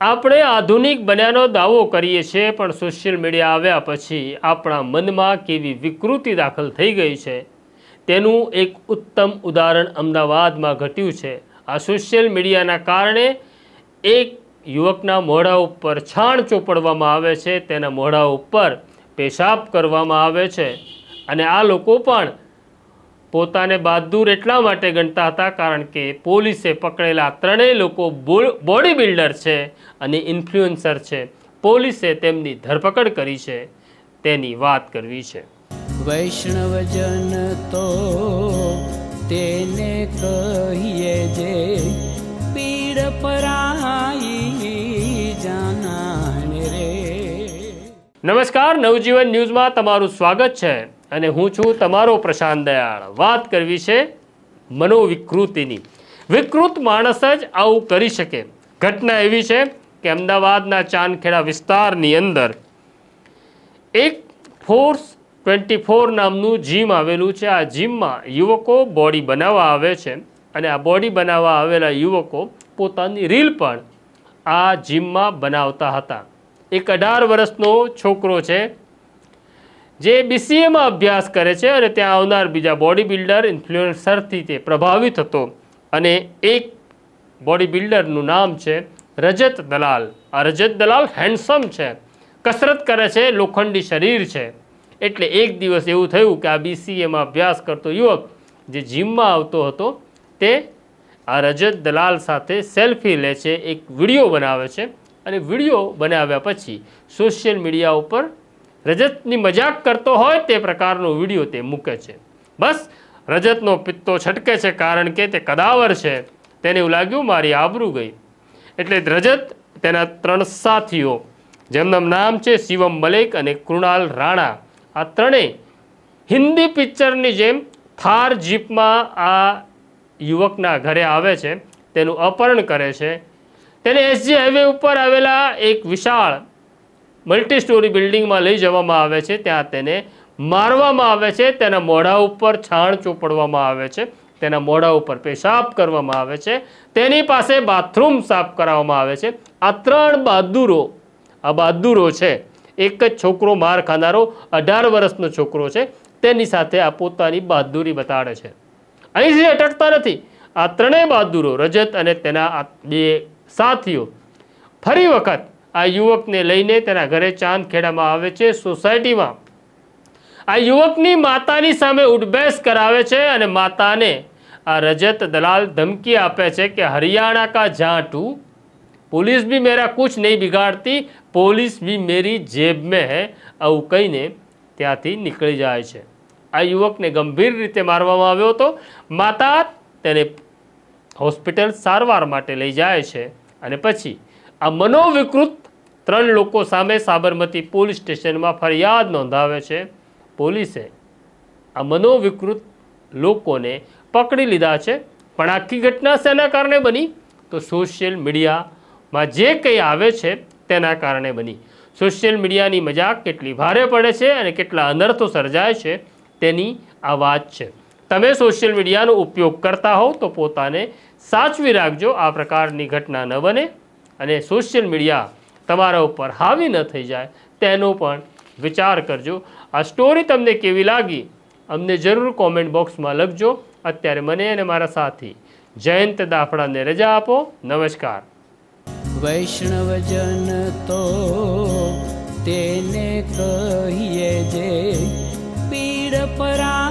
આપણે આધુનિક બન્યાનો દાવો કરીએ છીએ, પણ સોશિયલ મીડિયા આવ્યા પછી આપણા મનમાં કેવી વિકૃતિ દાખલ થઈ ગઈ છે. તેનું એક ઉત્તમ ઉદાહરણ અમદાવાદમાં ઘટ્યું છે. આ સોશિયલ મીડિયાના કારણે એક યુવકના મોઢા ઉપર છાણ ચોપડવામાં આવે છે, તેના મોઢા ઉપર પેશાબ કરવામાં આવે છે. અને આ લોકો પણ પોતાને બહાદુર એટલા માટે ગણતા હતા કારણ કે પોલીસે પકડેલા ત્રણેય લોકો બોડી બિલ્ડર છે અને ઇન્ફ્લુએન્સર છે. પોલીસે તેમની ધરપકડ કરી છે. તેની વાત કરવી છે. વૈષ્ણવજન તો તેને કહીએ જે પીડ પરાઈ જાનાને રે. નમસ્કાર નવજીવન ન્યૂઝમાં તમારું સ્વાગત છે. અને હું છું તમારો પ્રશાંત દયાળ. વાત કરવી છે મનોવિકૃતિની. વિકૃત માણસ જ આવું કરી શકે. ઘટના એવી છે કે અમદાવાદના ચાંદખેડા વિસ્તારની અંદર એક ફોર્સ ટ્વેન્ટી ફોર નામનું જીમ આવેલું છે. આ જીમમાં યુવકો બોડી બનાવવા આવે છે અને આ બોડી બનાવવા આવેલા યુવકો પોતાની રીલ પણ આ જીમમાં બનાવતા હતા. એક અઢાર વર્ષનો છોકરો છે જે બીસીએમાં અભ્યાસ કરે છે અને ત્યાં આવનાર બીજા બોડી બિલ્ડર ઇન્ફ્લુએન્સરથી તે પ્રભાવિત હતો. અને એક બોડી બિલ્ડરનું નામ છે રજત દલાલ. આ રજત દલાલ હેન્ડસમ છે. કસરત કરે છે, લોખંડી શરીર છે. એટલે એક દિવસ એવું થયું કે આ બીસીએમાં અભ્યાસ કરતો યુવક જે જીમમાં આવતો હતો, તે આ રજત દલાલ સાથે સેલ્ફી લે છે, એક વીડિયો બનાવે છે. અને વીડિયો બનાવ્યા પછી સોશિયલ મીડિયા ઉપર રજતની મજાક કરતો હોય તે પ્રકારનો વીડિયો તે મૂકે છે. બસ, રજતનો પિત્તો છટકે છે કારણ કે તે કદાવર છે. તેને એવું લાગ્યું, મારી આબરૂ ગઈ. એટલે રજત તેના ત્રણ સાથીઓ, જેમનું નામ છે શિવમ મલેક અને કૃણાલ રાણા, આ ત્રણેય હિન્દી પિક્ચરની જેમ થાર જીપમાં આ યુવકના ઘરે આવે છે. તેનું અપહરણ કરે છે. તેને એસજી હાઈવે ઉપર આવેલા એક વિશાળ મલ્ટી સ્ટોરી બિલ્ડિંગમાં લઈ જવામાં આવે છે. ત્યાં તેને મારવામાં આવે છે. તેના મોઢા ઉપર છાણ ચોપડવામાં આવે છે. તેના મોઢા ઉપર પેશાબ કરવામાં આવે છે. તેની પાસે બાથરૂમ સાફ કરાવવામાં આવે છે. આ ત્રણ બહાદુરો આ બહાદુરો છે. એક જ છોકરો માર ખાનારો, અઢાર વર્ષનો છોકરો છે. તેની સાથે આ પોતાની બહાદુરી બતાડે છે. અહીંથી અટકતા નથી. આ ત્રણેય બહાદુરો રજત અને તેના બે સાથીઓ, ફરી વખત આ યુવકને લઈને તેના ઘરે ચાંદ ખેડામાં આવે છે. સોસાયટીમાં આ યુવકની માતાની સામે ઉડબેસ કરાવે છે અને માતાને આ રજત દલાલ ધમકી આપે છે કે હરિયાણા કા જાટુ પોલીસ બી મેરા કુછ નહીં બિગાડતી, પોલીસ બી મેરી જેબ મેં હે, આવું કહીને ત્યાંથી નીકળી જાય છે. આ યુવકને ગંભીર રીતે મારવામાં આવ્યો હતો. માતા તેને હોસ્પિટલ સારવાર માટે લઈ જાય છે અને પછી આ મનોવિકૃત ત્રણ લોકો સામે સાબરમતી પોલીસ સ્ટેશનમાં ફરિયાદ નોંધાવે છે. પોલીસે આ મનોવિકૃત લોકોને પકડી લીધા છે. પણ આખી ઘટના શેના કારણે બની? તો સોશિયલ મીડિયામાં જે કંઈ આવે છે તેના કારણે બની. સોશિયલ મીડિયાની મજાક કેટલી ભારે પડે છે અને કેટલા અનર્થો સર્જાય છે તેની આ વાત છે. તમે સોશિયલ મીડિયાનો ઉપયોગ કરતા હોવ તો પોતાને સાચવી રાખજો. આ પ્રકારની ઘટના ન બને અને સોશિયલ મીડિયા તમારા ઉપર હાવી ન થઈ જાય, તેનો પણ વિચાર કરજો. આ સ્ટોરી તમને કેવી લાગી? અમને જરૂર કોમેન્ટ બોક્સમાં લખજો. અત્યારે મને અને મારા સાથી જયંત દાફડાને રજા આપો. નમસ્કાર. વૈષ્ણવજન તો તેને કહીએ જે પીડ પરાઈ